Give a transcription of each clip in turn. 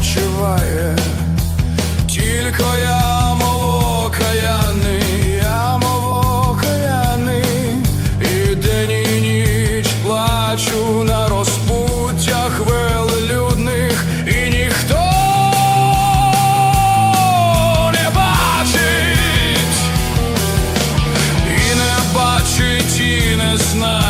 спочиває, тільки я молокаяний, я молокаяний, і день ніч плачу на розпуттях велелюдних, і ніхто не бачить, і не бачить, і не знає.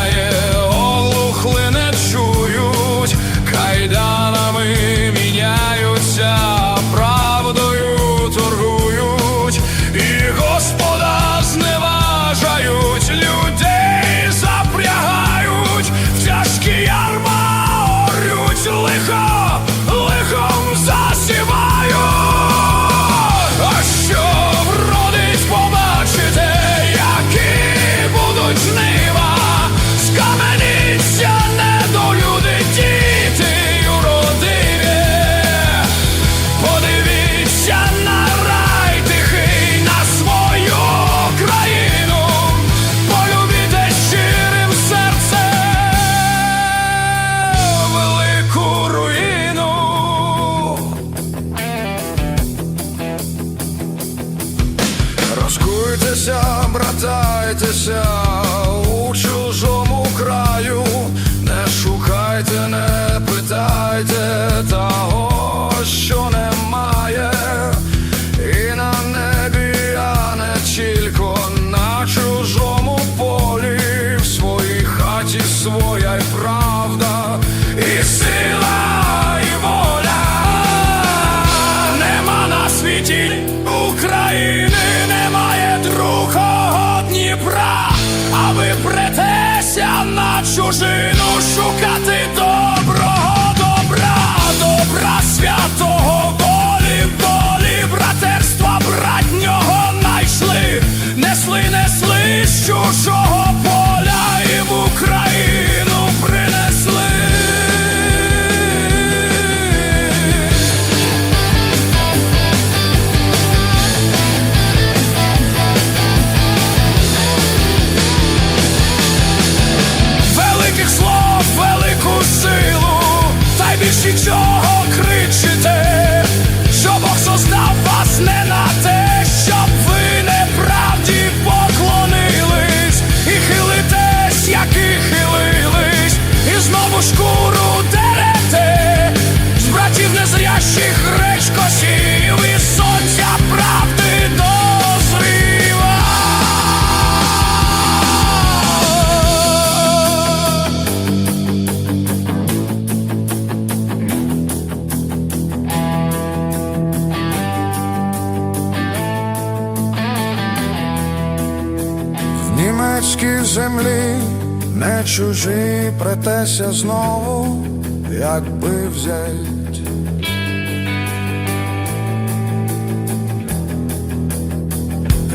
Миритеся, братайтеся у чужому краю, не шукайте, не питайте того, що немає, і на небі, а на чужому полі, в своїй хаті своя й права. чужину шукати доброго, добра, добра свято. Німецькій землі не чужі претеся знову, якби взять.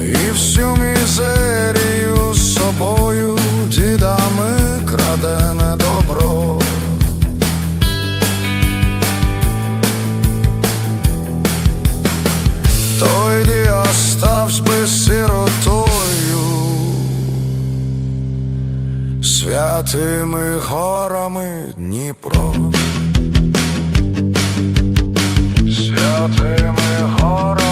І всю мізе. святими горами Дніпро, святими горами.